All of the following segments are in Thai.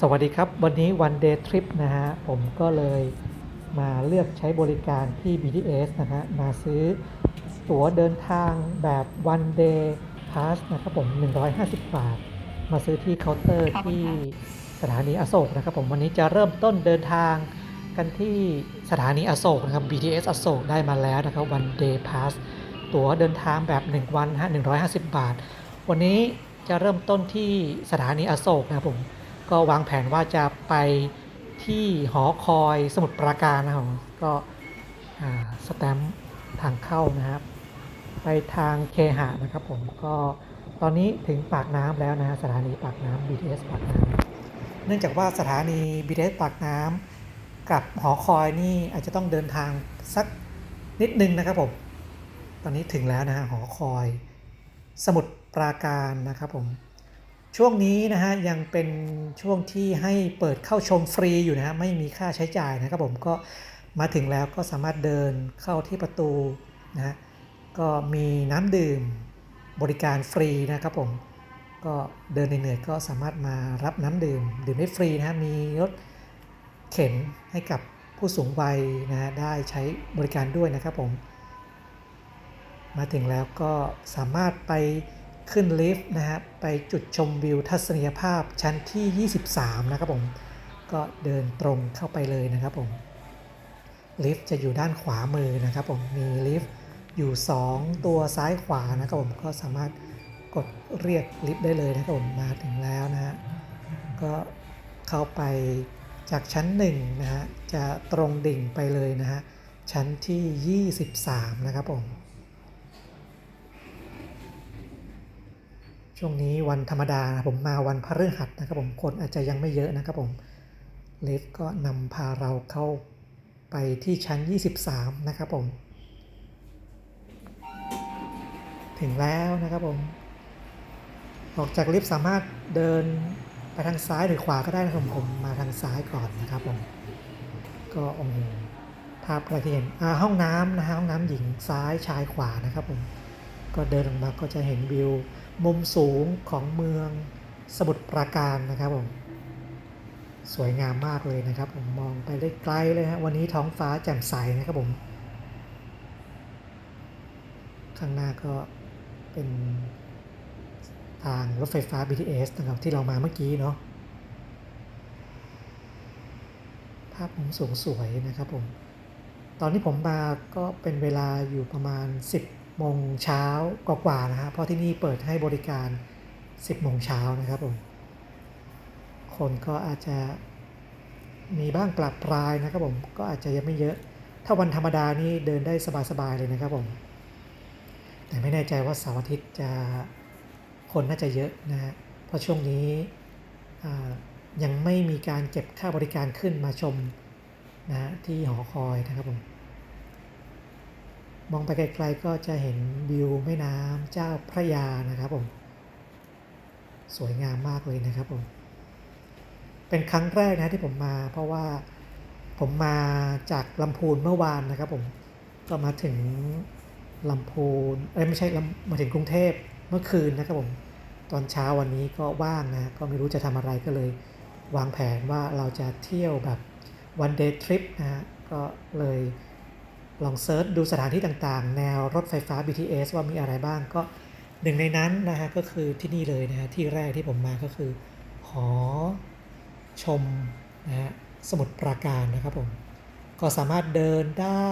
สวัสดีครับวันนี้วันเดย์ทริปนะฮะ ผมก็เลยมาเลือกใช้บริการที่ BTS นะฮะ มาซื้อตั๋วเดินทางแบบ one day pass นะครับผม 150 บาท มาซื้อที่เคาน์เตอร์ขอบคุณที่ค่ะสถานีอโศกนะครับผมวันนี้จะเริ่มต้นเดินทางกันที่สถานีอโศกนะครับ BTS อโศกได้มาแล้วนะครับ one day pass ตั๋วเดินทางแบบ 1 วันฮะ150 บาท วันนี้จะเริ่มต้นที่สถานีอโศกนะครับผม ก็วางแผนว่าจะไปที่หอคอยสมุทรปราการนะครับก็สแตมป์ทางเข้านะครับ ไปทางเคหะนะครับผมก็ตอนนี้ถึงปากน้ำแล้วนะฮะสถานีปากน้ำ BTS ปากน้ำเนื่องจากว่าสถานี BTS ปากน้ำกับหอคอยนี่อาจจะต้องเดินทางสักนิดนึงนะครับผมตอนนี้ถึงแล้วนะฮะหอคอย สมุทรปราการนะครับผม ช่วงนี้นะฮะยังเป็นช่วงที่ให้เปิดเข้าชมฟรีอยู่นะฮะไม่มีค่าใช้จ่ายนะครับผมก็มาถึงแล้วก็สามารถเดินเข้าที่ประตูนะฮะก็มีน้ำดื่มบริการฟรีนะครับผมก็เดินเหนื่อยก็สามารถมารับน้ำดื่มดื่มได้ฟรีนะฮะมีรถเข็นให้กับผู้สูงวัยนะฮะได้ใช้บริการด้วยนะครับผม มาถึงแล้วก็สามารถไป ขึ้นลิฟต์นะฮะไปจุดชมวิวทัศนียภาพชั้นที่ 23 นะครับผม ก็เดินตรงเข้าไปเลยนะครับผม ลิฟต์จะอยู่ด้านขวามือนะครับผม มีลิฟต์อยู่ 2 ตัวซ้ายขวานะครับผมก็สามารถกดเรียกลิฟต์ได้เลยนะครับผมมาถึงแล้วนะฮะก็เข้าไปจากชั้น1นะฮะจะตรงดิ่งไปเลยนะฮะชั้นที่ 23 นะครับผม ช่วงนี้วันธรรมดานะผมมาวันพฤหัสนะครับผมคนอาจจะยังไม่เยอะนะครับผมลิฟก็นำพาเราเข้าไปที่ชั้น 23 นะครับผม ถึงแล้วนะครับผม ออกจากลิฟต์สามารถเดินไปทางซ้ายหรือขวาก็ได้นะครับผมผม มาทางซ้ายก่อนนะครับผม ก็โอ้โหภาพอะไรที่เห็นอ่าห้องน้ำนะฮะห้องน้ำหญิงซ้ายชายขวานะครับผม ก็เดินออกมาก็จะเห็นวิว มุมสูงของเมืองสมุทรปราการนะครับผมสวยงามมากเลยนะครับ ผมมองไปได้ไกลเลยฮะวันนี้ท้องฟ้าแจ่มใสนะครับผม ข้างหน้าก็เป็นทางรถไฟฟ้า BTS นะครับที่เรามาเมื่อกี้เนาะภาพมุมสูงสวยนะครับผม ตอนที่ผมมาก็เป็นเวลาอยู่ประมาณ 10 โมงเช้ากว่าๆนะฮะเพราะที่นี่เปิดให้บริการ 10โมงเช้านะครับผมคนก็อาจจะมีบ้างปรับปรายนะครับผมก็อาจจะยังไม่เยอะ ถ้าวันธรรมดานี่เดินได้สบายๆเลยนะครับผมแต่ไม่แน่ใจว่าเสาร์อาทิตย์จะคนน่าจะเยอะนะฮะเพราะช่วงนี้ยังไม่มีการเก็บค่าบริการขึ้นมาชมนะฮะที่หอคอยนะครับผม มองไปไกลๆก็จะเห็นวิวแม่น้ำเจ้าพระยานะครับผม สวยงามมากเลยนะครับผม เป็นครั้งแรกนะที่ผมมา เพราะว่าผมมาจากลำพูนเมื่อวานนะครับผม ก็มาถึงลำพูนเอ้ยไม่ใช่ลำมาถึงกรุงเทพเมื่อคืนนะครับผม ตอนเช้าวันนี้ก็ว่างนะ ก็ไม่รู้จะทำอะไรก็เลย วางแผนว่าเราจะเที่ยวแบบ one day trip นะฮะ ก็เลย ลองเซิร์ชดูสถานที่ต่างๆ แนวรถไฟฟ้า BTS ว่ามีอะไรบ้างก็หนึ่งในนั้นนะฮะก็คือที่นี่เลยนะฮะที่แรกที่ผมมาก็คือ หอชมนะฮะสมุทรปราการนะครับผม ก็สามารถเดินได้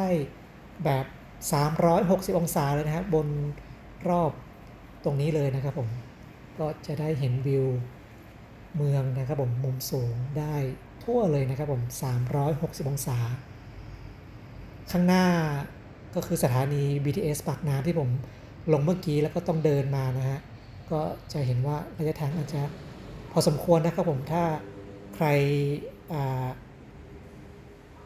แบบ 360 องศาเลยนะฮะบนรอบตรงนี้เลยนะครับผม ก็จะได้เห็นวิวเมืองนะครับผมมุมสูงได้ทั่วเลยนะครับผม 360 องศา ข้างหน้าก็คือสถานี BTS ปากน้ำที่ผมลงเมื่อกี้แล้วก็ต้องเดินมานะฮะ ก็จะเห็นว่าระยะทางอาจจะพอสมควรนะครับผมถ้าใคร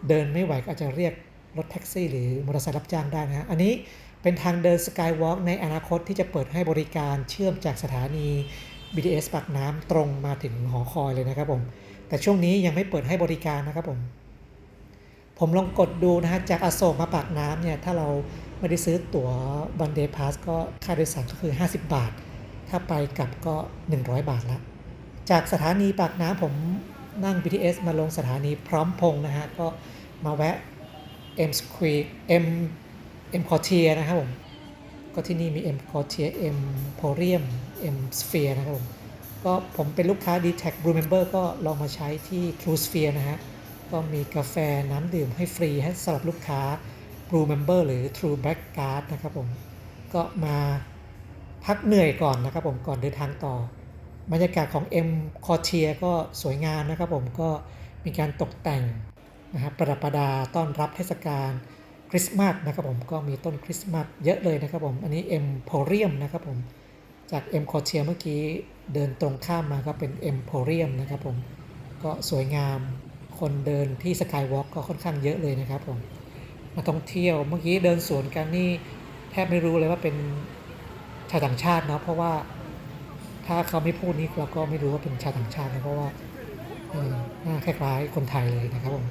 เดินไม่ไหวก็อาจจะเรียกรถแท็กซี่หรือมอเตอร์ไซค์รับจ้างได้นะฮะ อันนี้เป็นทางเดินสกายวอล์กในอนาคตที่จะเปิดให้บริการเชื่อมจากสถานี BTS ปากน้ำตรงมาถึงหอคอยเลยนะครับผม แต่ช่วงนี้ยังไม่เปิดให้บริการนะครับผม ผมลองกดดูนะฮะจากอโศกมาปากน้ำเนี่ย ถ้าเราไม่ได้ซื้อตั๋วบันเดย์พาสก็ค่าโดยสารก็คือ 50 บาท ถ้าไปกลับก็ 100 บาทละจากสถานีปากน้ำผมนั่ง BTS มาลงสถานีพร้อมพงนะฮะ ก็มาแวะ M Square M M Quartier นะครับผม ก็ที่นี่มี M Quartier M Porium M Sphere นะครับผม ก็ผมเป็นลูกค้า d t a c Blue Member ก็ลองมาใช้ที่ True Sphere นะฮะ ก็มีกาแฟน้ำดื่มให้ฟรีให้สำหรับลูกค้า Blue Member หรือ True Black Card นะครับผม ก็มาพักเหนื่อยก่อนนะครับผมก่อนเดินทางต่อ บรรยากาศของ M c o r t i e r ก็สวยงามนะครับผมก็มีการตกแต่งนะครับประดับประดาต้อนรับเทศกาลคริสต์มาสนะครับผมก็มีต้นคริสต์มาสเยอะเลยนะครับผม อันนี้ M p o r i u m นะครับผม จาก M c o r t i e r เมื่อกี้เดินตรงข้ามมาก็เป็น M p o r i u m นะครับผมก็สวยงาม คนเดินที่ Skywalk ก็ค่อนข้างเยอะเลยนะครับผมมาท่องเที่ยวเมื่อกี้เดินสวนกันนี่แทบไม่รู้เลยว่าเป็นชาวต่างชาติเนาะเพราะว่าถ้าเขาไม่พูดนี้เราก็ไม่รู้ว่าเป็นชาวต่างชาตินะเพราะว่าหน้าคล้ายๆคนไทยเลยนะครับผม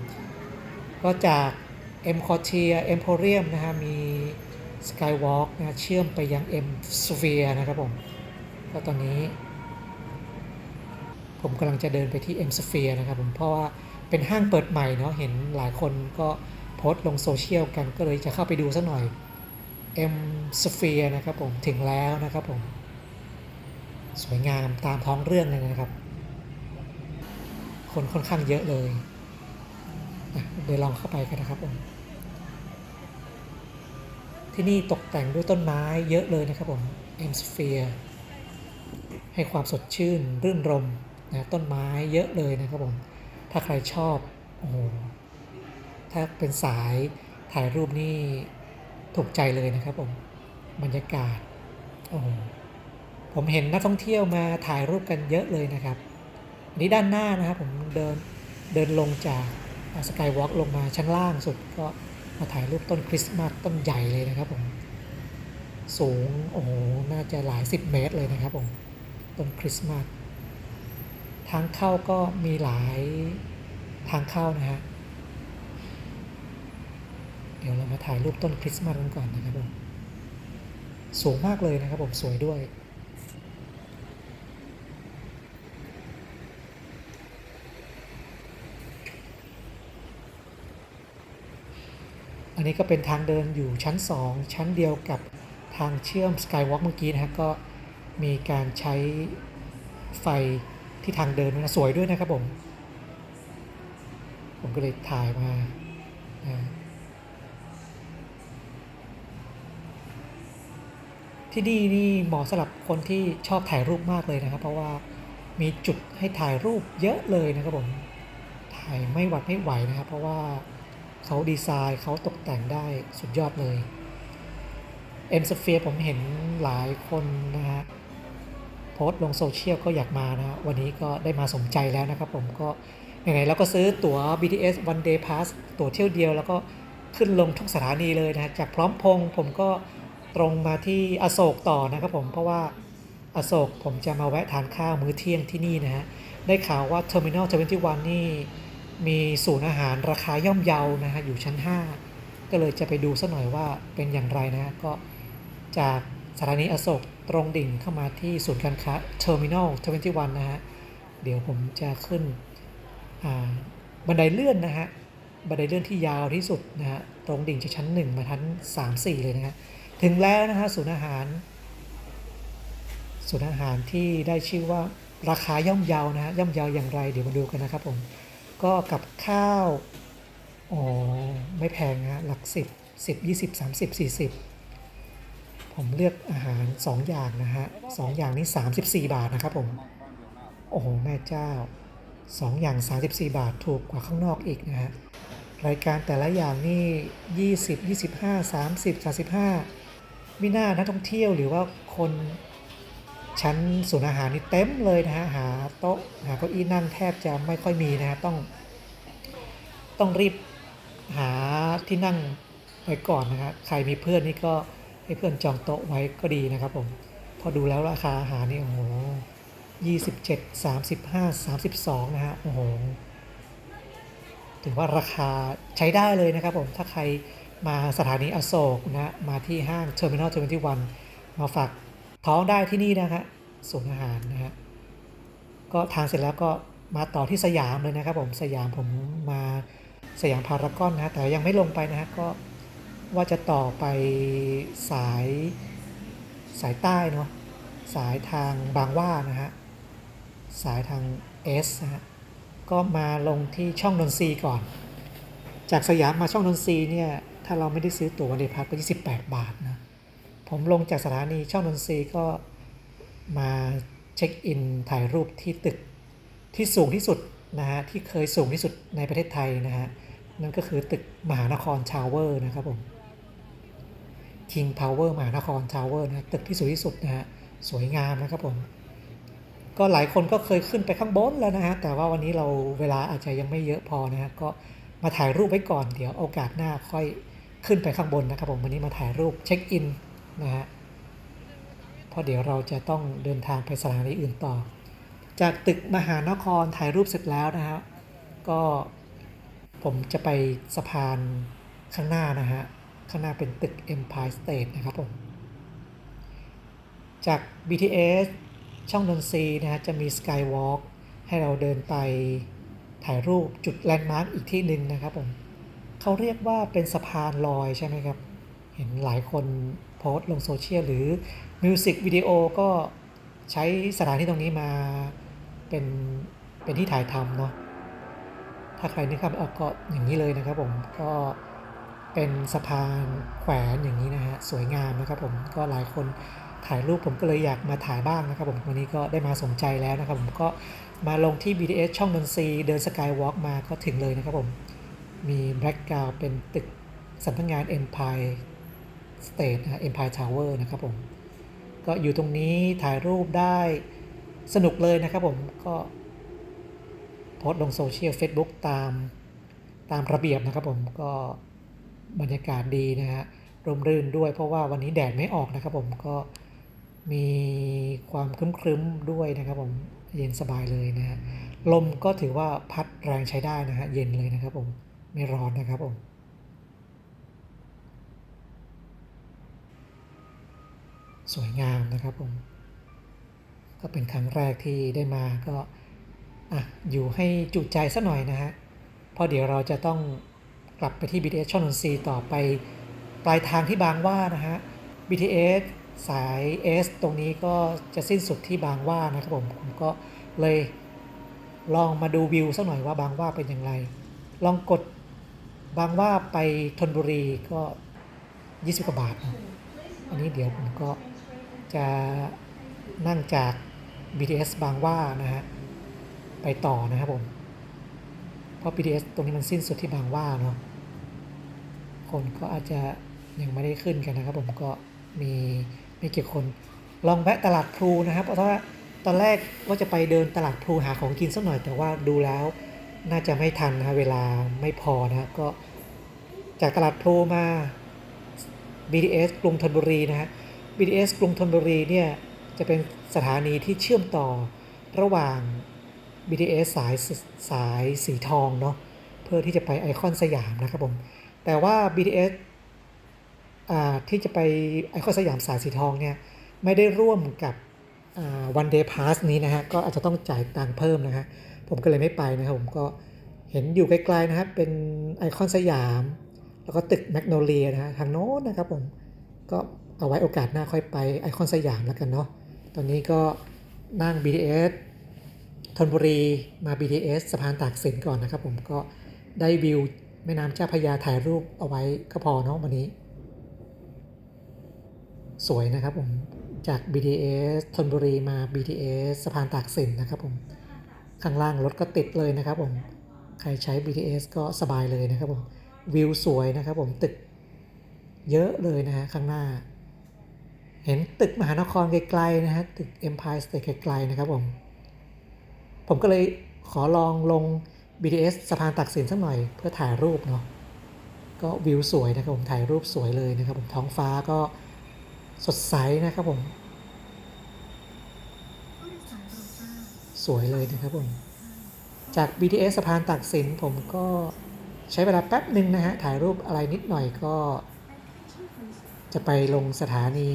ก็จาก M c o r t i e r Emporium นะฮะมี Skywalk นะเชื่อมไปยัง M Sphere นะครับผมก็ตอนนี้ ผมกำลังจะเดินไปที่ M Sphere นะครับผมเพราะว่า เป็นห้างเปิดใหม่เนาะเห็นหลายคนก็โพสต์ลงโซเชียลกันก็เลยจะเข้าไปดูสักหน่อย M Sphere นะครับผมถึงแล้วนะครับผม สวยงามตามท้องเรื่องเลยนะครับ คนค่อนข้างเยอะเลยเดี๋ยวลองเข้าไปกันนะครับผมที่นี่ตกแต่งด้วยต้นไม้เยอะเลยนะครับผม M Sphere ให้ความสดชื่นรื่นรมนะต้นไม้เยอะเลยนะครับผม ถ้าใครชอบโอ้โหถ้าเป็นสายถ่ายรูปนี่ถูกใจเลยนะครับผมบรรยากาศโอ้โหผมเห็นนักท่องเที่ยวมาถ่ายรูปกันเยอะเลยนะครับอันนี้ด้านหน้านะครับผมเดินเดินลงจากสกายวอล์กลงมาชั้นล่างสุดก็มาถ่ายรูปต้นคริสต์มาสต้นใหญ่เลยนะครับผมสูงโอ้โหน่าจะหลายสิบเมตรเลยนะครับผมต้นคริสต์มาส ทางเข้าก็มีหลายทางเข้านะฮะ เดี๋ยวเรามาถ่ายรูปต้นคริสต์มาสกันก่อนนะครับผม สูงมากเลยนะครับผมสวยด้วย อันนี้ก็เป็นทางเดินอยู่ชั้น 2 ชั้นเดียวกับทางเชื่อม Skywalk เมื่อกี้นะฮะก็มีการใช้ไฟ ที่ทางเดินนะสวยด้วยนะครับผม ผมก็เลยถ่ายมาที่นี่นี่เหมาะสำหรับคนที่ชอบถ่ายรูปมากเลยนะครับ เพราะว่ามีจุดให้ถ่ายรูปเยอะเลยนะครับผม ถ่ายไม่หวัดไม่ไหวนะครับ เพราะว่าเขาดีไซน์เขาตกแต่งได้สุดยอดเลย M Sphere ผมเห็นหลายคนนะฮะ โพสต์ลงโซเชียลก็อยากมานะวันนี้ก็ได้มาสมใจแล้วนะครับผมก็ไหนๆเราก็ซื้อตั๋ว BTS One Day Pass ตั๋วเที่ยวเดียวแล้วก็ขึ้นลงทุกสถานีเลยนะจากพร้อมพงษ์ผมก็ตรงมาที่อโศกต่อนะครับผมเพราะว่าอโศกผมจะมาแวะทานข้าวมื้อเที่ยงที่นี่นะฮะได้ข่าวว่า Terminal 21 นี่มีศูนย์อาหารราคาย่อมเยานะฮะอยู่ชั้น 5 ก็เลยจะไปดูสักหน่อยว่าเป็นอย่างไรนะฮะก็จากสถานีอโศก ตรงดิ่งเข้ามาที่ศูนย์การค้าเทอร์มินอล21 นะฮะ เดี๋ยวผมจะขึ้นบันไดเลื่อนนะฮะ บันไดเลื่อนที่ยาวที่สุดนะฮะ ตรงดิ่งจากชั้น 1 มาชั้น 3 4 เลยนะฮะ ถึงแล้วนะฮะศูนย์อาหาร ศูนย์อาหารที่ได้ชื่อว่าราคาย่อมเยานะฮะย่อมเยาอย่างไร เดี๋ยวมาดูกันนะครับผม ก็กับข้าว อ๋อ ไม่แพงฮะ หลักสิบสิบยี่สิบสามสิบสี่สิบ ผมเลือกอาหารสองอย่างนะฮะสองอย่างนี้สามสิบสี่บาทนะครับผม โอ้โห แม่เจ้าสองอย่างสามสิบสี่บาทถูกกว่าข้างนอกอีกนะฮะ รายการแต่ละอย่างนี่ยี่สิบยี่สิบห้าสามสิบสามสิบห้ามิน่านักท่องเที่ยวหรือว่าคนชั้นศูนย์อาหารนี่เต็มเลยนะฮะ หาโต๊ะหาเก้าอี้นั่งแทบจะไม่ค่อยมีนะฮะ ต้อง ต้องรีบหาที่นั่งไว้ก่อนนะฮะ ใครมีเพื่อนนี่ก็ ให้เพื่อนจองโต๊ะไว้ก็ดีนะครับผม พอดูแล้วราคาอาหารนี่โอ้โหยี่สิบเจ็ดสามสิบห้าสามสิบสองนะฮะโอ้โหถือว่าราคาใช้ได้เลยนะครับผม ถ้าใครมาสถานีอโศกนะมาที่ห้าง Terminal 21มาฝากท้องได้ที่นี่นะฮะศูนย์อาหารนะฮะก็ทานเสร็จแล้วก็มาต่อที่สยามเลยนะครับผมสยามผมมาสยามพารากอนนะฮะแต่ยังไม่ลงไปนะฮะก็ ว่าจะต่อไปสายสายใต้เนาะสายทางบางว่านะฮะสายทาง S นะฮะก็มาลงที่ช่องนนทรีก่อน จากสยามมาช่องนนทรีเนี่ยถ้าเราไม่ได้ซื้อตั๋ววันเดย์พัทก็ 28 บาทนะผมลงจากสถานีช่องนนทรีก็มาเช็คอินถ่ายรูปที่ตึกที่สูงที่สุดนะฮะที่เคยสูงที่สุดในประเทศไทยนะฮะนั่นก็คือตึกมหานครทาวเวอร์นะครับผม King Power มหานครทาวเวอร์นะตึกที่สูงที่สุดนะฮะสวยงามนะครับผม ก็หลายคนก็เคยขึ้นไปข้างบนแล้วนะฮะแต่ว่าวันนี้เราเวลาอาจจะยังไม่เยอะพอนะฮะก็มาถ่ายรูปไว้ก่อนเดี๋ยวโอกาสหน้าค่อยขึ้นไปข้างบนนะครับผมวันนี้มาถ่ายรูปเช็คอินนะฮะเพราะเดี๋ยวเราจะต้องเดินทางไปสถานีอื่นต่อ จากตึกมหานครถ่ายรูปเสร็จแล้วนะฮะก็ผมจะไปสะพานข้างหน้านะฮะ ข้างหน้าเป็นตึก Empire State นะครับผม จาก BTS ช่องนนทรีนะฮะจะมี Skywalk ให้เราเดินไปถ่ายรูปจุดแลนด์มาร์กอีกที่หนึ่งนะครับผมเขาเรียกว่าเป็นสะพานลอยใช่ไหมครับ เห็นหลายคนโพสต์ลงโซเชียลหรือมิวสิกวิดีโอก็ใช้สถานที่ตรงนี้มาเป็นเป็นที่ถ่ายทำเนาะถ้าใครนึกภาพไม่ออกก็อย่างนี้เลยนะครับผมก็ เป็นสะพานแขวนอย่างนี้นะฮะสวยงามนะครับผมก็หลายคนถ่ายรูปผมก็เลยอยากมาถ่ายบ้างนะครับผมวันนี้ก็ได้มาสนใจแล้วนะครับผมก็มาลงที่ BTS ช่องนนทรีเดินสกายวอล์กมาก็ถึงเลยนะครับผมมีแบล็กกราวเป็นตึกสำนักงาน Empire State นะ Empire Tower นะครับผมก็อยู่ตรงนี้ถ่ายรูปได้สนุกเลยนะครับผมก็โพสลงโซเชียล Facebook ตามตามระเบียบนะครับผมก็ บรรยากาศดีนะฮะร่มรื่นด้วยเพราะว่าวันนี้แดดไม่ออกนะครับผมก็มีความครึ้มๆด้วยนะครับผมเย็นสบายเลยนะฮะลมก็ถือว่าพัดแรงใช้ได้นะฮะเย็นเลยนะครับผมไม่ร้อนนะครับผมสวยงามนะครับผม ก็เป็นครั้งแรกที่ได้มาก็อะอยู่ให้จุใจสักหน่อยนะฮะเพราะเดี๋ยวเราจะต้อง กลับไปที่ BTS ช่องนนทรีต่อไป ปลายทางที่บางว่านะฮะ BTS สาย S ตรงนี้ก็จะสิ้นสุดที่บางว่านะครับผมผมก็เลยลองมาดูวิวสักหน่อยว่าบางว่าเป็นอย่างไร ลองกดบางว่าไปธนบุรีก็ 20 กว่าบาท อันนี้เดี๋ยวผมก็จะนั่งจาก BTS บางว่านะฮะ ไปต่อนะครับผม เพราะ BTS ตรงนี้มันสิ้นสุดที่บางว่าเนาะ คนก็อาจจะยังไม่ได้ขึ้นกันนะครับ ผมก็มีไม่กี่คนลองแวะตลาดพลูนะครับ เพราะว่าตอนแรกว่าจะไปเดินตลาดพลูหาของกินสักหน่อย แต่ว่าดูแล้วน่าจะไม่ทันนะเวลาไม่พอนะก็จากตลาดพลูมา BTS กรุงธนบุรีนะฮะ BTS กรุงธนบุรีเนี่ยจะเป็นสถานีที่เชื่อมต่อระหว่าง BTS สายสายสีทองเนาะเพื่อที่จะไปไอคอนสยามนะครับผม แต่ว่า BTS อ่าที่จะไปไอคอนสยามสายสีทองเนี่ยไม่ได้ร่วมกับวันเดย์พาสนี้นะฮะก็อาจจะต้องจ่ายตังค์เพิ่มนะฮะผมก็เลยไม่ไปนะครับผมก็เห็นอยู่ไกลๆนะครับเป็นไอคอนสยาม แล้วก็ตึกแมกโนเลียนะฮะทางโน้นนะครับผมก็เอาไว้โอกาสหน้าค่อยไปไอคอนสยามแล้วกันเนาะตอนนี้ก็นั่ง BTS ธนบุรีมา BTS สะพานตากสินก่อนนะครับผมก็ได้วิว แม่น้ำเจ้าพยาถ่ายรูปเอาไว้ก็พอเนาะวันนี้ สวยนะครับผม จาก BTS ธนบุรีมา BTS สะพานตากสินนะครับผมข้างล่างรถก็ติดเลยนะครับผมใครใช้ BTS ก็สบายเลยนะครับผมวิวสวยนะครับผมตึกเยอะเลยนะฮะข้างหน้า เห็นตึกมหานครไกลๆนะฮะตึก Empire State ไกลๆนะครับผม ผมก็เลยขอลองลง BTS สะพานตักสินสักหน่อยเพื่อถ่ายรูปเนาะก็วิวสวยนะครับผมถ่ายรูปสวยเลยนะครับผมท้องฟ้าก็สดใสนะครับผม สวยเลยนะครับผม จาก BTS สะพานตักสินผมก็ใช้เวลาแป๊บหนึ่งนะฮะ ถ่ายรูปอะไรนิดหน่อยก็ จะไปลงสถานี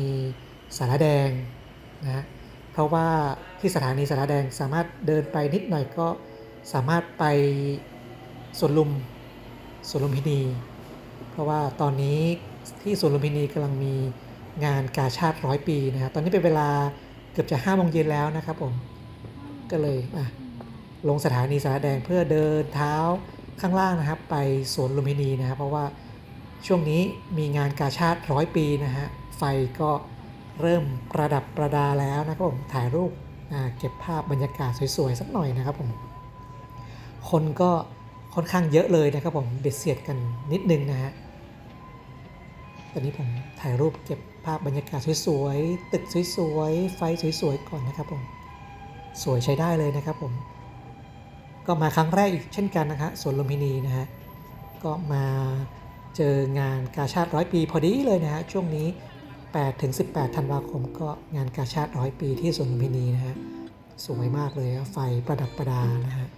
สารแดงนะฮะเพราะว่าที่สถานีสารแดงสามารถเดินไปนิดหน่อยก็ สามารถไปสวนลุมสวนลุมพินี เพราะว่าตอนนี้ที่สวนลุมพินีกำลังมีงานกาชาติร้อยปีนะครับตอนนี้เป็นเวลาเกือบจะห้าโมงเย็นแล้วนะครับผม ก็เลยอะลงสถานีสารแดงเพื่อเดินเท้าข้างล่างนะครับ ไปสวนลุมพินีนะครับ เพราะว่าช่วงนี้มีงานกาชาติร้อยปีนะฮะไฟก็เริ่มประดับประดาแล้วนะครับผมถ่ายรูปเก็บภาพบรรยากาศสวยๆสักหน่อยนะครับผม คนก็ค่อนข้างเยอะเลยนะครับผมเบียดเสียดกันนิดนึงนะฮะตอนนี้ผมถ่ายรูปเก็บภาพบรรยากาศสวยๆ ตึกสวยๆ ไฟสวยๆ ก่อนนะครับผม สวยใช้ได้เลยนะครับผม ก็มาครั้งแรกอีกเช่นกันนะคะสวนลุมพินีนะฮะ ก็มาเจองานกาชาติร้อยปีพอดีเลยนะฮะ ช่วงนี้8ถึง18 ธันวาคม ก็งานกาชาติร้อยปีที่สวนลุมพินีนะฮะ สวยมากเลยไฟประดับประดานะฮะ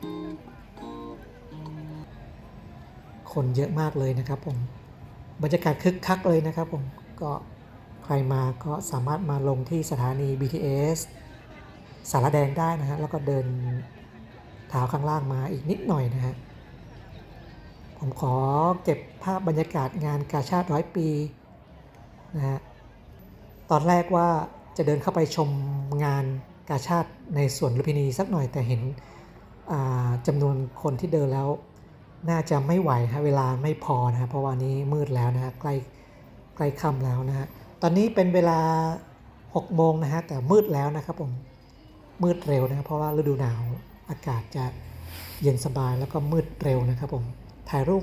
คนเยอะมากเลยนะครับผมบรรยากาศคึกคักเลยนะครับผมก็ใครมาก็สามารถมาลงที่สถานี BTS สารแดงได้นะฮะแล้วก็เดินเท้าข้างล่างมาอีกนิดหน่อยนะฮะผมขอเก็บภาพบรรยากาศงานกาชาติร้อยปีนะฮะตอนแรกว่าจะเดินเข้าไปชมงานกาชาติในสวนลุมพินีสักหน่อยแต่เห็นจำนวนคนที่เดินแล้ว น่าจะไม่ไหวฮะเวลาไม่พอนะฮะเพราะวันนี้มืดแล้วนะฮะใกล้ใกล้ค่ำแล้วนะฮะตอนนี้เป็นเวลา6โมงนะฮะแต่มืดแล้วนะครับผมมืดเร็วนะเพราะว่าฤดูหนาวอากาศจะเย็นสบายแล้วก็มืดเร็วนะครับผมถ่ายรูป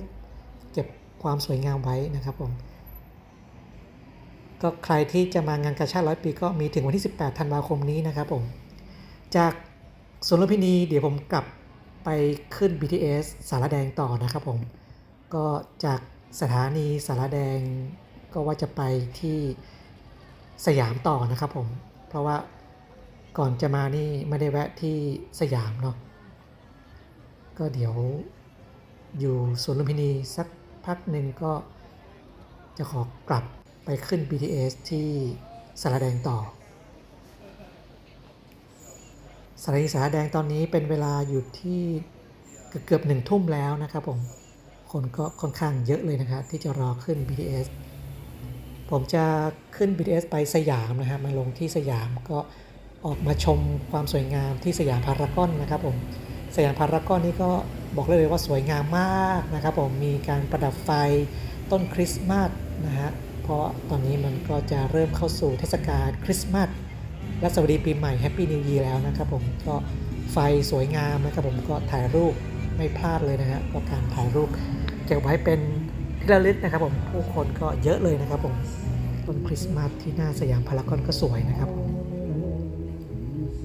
เก็บความสวยงามไว้นะครับผมก็ใครที่จะมางานกาชาติร้อยปีก็มีถึงวันที่ 18 ธันวาคมนี้นะครับผมจากสวนลุมพินีเดี๋ยวผมกลับ ไปขึ้น BTS สารแดงต่อนะครับผม ก็จากสถานีสารแดงก็ว่าจะไปที่สยามต่อนะครับผม เพราะว่าก่อนจะมานี่ไม่ได้แวะที่สยามเนาะ ก็เดี๋ยวอยู่สวนลุมพินีสักพักหนึ่งก็จะขอกลับไปขึ้น BTS ที่สารแดงต่อ สถานีสาแดงตอนนี้เป็นเวลาอยู่ที่เกือบหนึ่งทุ่มแล้วนะครับผม คนก็ค่อนข้างเยอะเลยนะครับที่จะรอขึ้น BTS ผมจะขึ้น BTS ไปสยามนะฮะมาลงที่สยามก็ออกมาชมความสวยงามที่สยามพารากอนนะครับผมสยามพารากอนนี่ก็บอกเลยว่าสวยงามมากนะครับผมมีการประดับไฟต้นคริสต์มาสนะฮะเพราะตอนนี้มันก็จะเริ่มเข้าสู่เทศกาลคริสต์มาส และสวัสดีปีใหม่แฮปปี้นิวีแล้วนะครับผมก็ไฟสวยงามนะครับผมก็ถ่ายรูปไม่พลาดเลยนะฮะก็การถ่ายรูปเก็บไว้เป็นที่ระลึกนะครับผมผู้คนก็เยอะเลยนะครับผมต้นคริสต์มาสที่หน้าสยามพารากอนก็สวยนะครับผม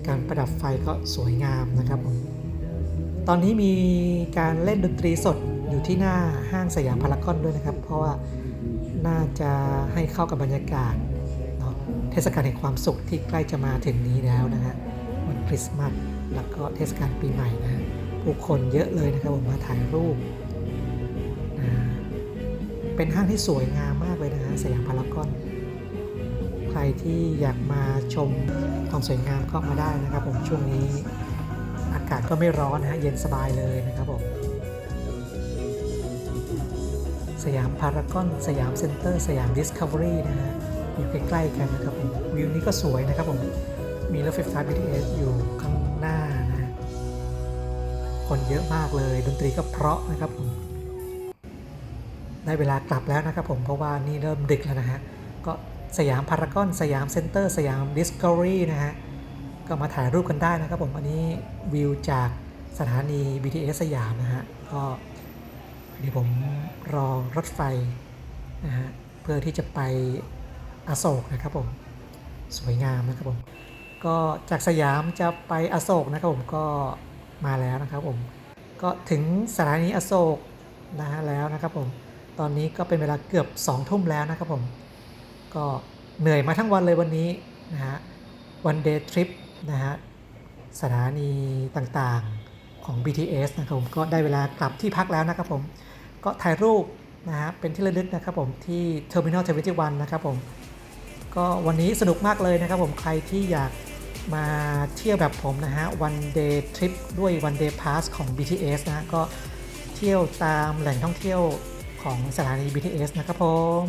การประดับไฟก็สวยงามนะครับผมตอนนี้มีการเล่นดนตรีสดอยู่ที่หน้าห้างสยามพารากอนด้วยนะครับ เพราะว่าน่าจะให้เข้ากับบรรยากาศ ทศกาลแห่งความสุขที่ใกล้จะมาถึงนี้แล้วนะฮะวันคริสต์มาสแล้วก็เทศกาลปีใหม่นะ ผู้คนเยอะเลยนะครับผมมาถ่ายรูปนะเป็นห้างที่สวยงามมากเลยนะฮะสยามพารากอนใครที่อยากมาชมความสวยงามก็มาได้นะครับผมช่วงนี้อากาศก็ไม่ร้อนนะฮะเย็นสบายเลยนะครับผมสยามพารากอน สยามเซ็นเตอร์ สยามดิสคัฟเวอรี่นะฮะ อยู่ใกล้ๆกันนะครับผมวิวนี้ก็สวยนะครับผมมีรถไฟฟ้า BTS อยู่ข้างหน้านะฮะคนเยอะมากเลยดนตรีก็เพราะนะครับผมได้เวลากลับแล้วนะครับผมเพราะว่านี่เริ่มดึกแล้วนะฮะก็สยามพารากอนสยามเซ็นเตอร์สยามดิสคัฟเวอรี่นะฮะก็มาถ่ายรูปกันได้นะครับผมอันนี้วิวจากสถานี BTS สยามนะฮะก็เดี๋ยวผมรอรถไฟนะฮะเพื่อที่จะไป อโศกนะครับผมสวยงามนะครับผมก็จากสยามจะไปอโศกนะครับผมก็มาแล้วนะครับผมก็ถึงสถานีอโศกนะฮะแล้วนะครับผมตอนนี้ก็เป็นเวลาเกือบ2ทุ่มแล้วนะครับผมก็เหนื่อยมาทั้งวันเลยวันนี้นะฮะวันเดย์ทริปนะฮะสถานีต่างๆของ BTS นะครับผมก็ได้เวลากลับที่พักแล้วนะครับผมก็ถ่ายรูปนะฮะเป็นที่ระลึกนะครับผมที่ Terminal 21 นะครับผม ก็วันนี้สนุกมากเลยนะครับผมใครที่อยากมาเที่ยวแบบผมนะฮะ one day trip ด้วย one day pass ของ BTS นะฮะก็เที่ยวตามแหล่งท่องเที่ยวของสถานี BTS นะครับผม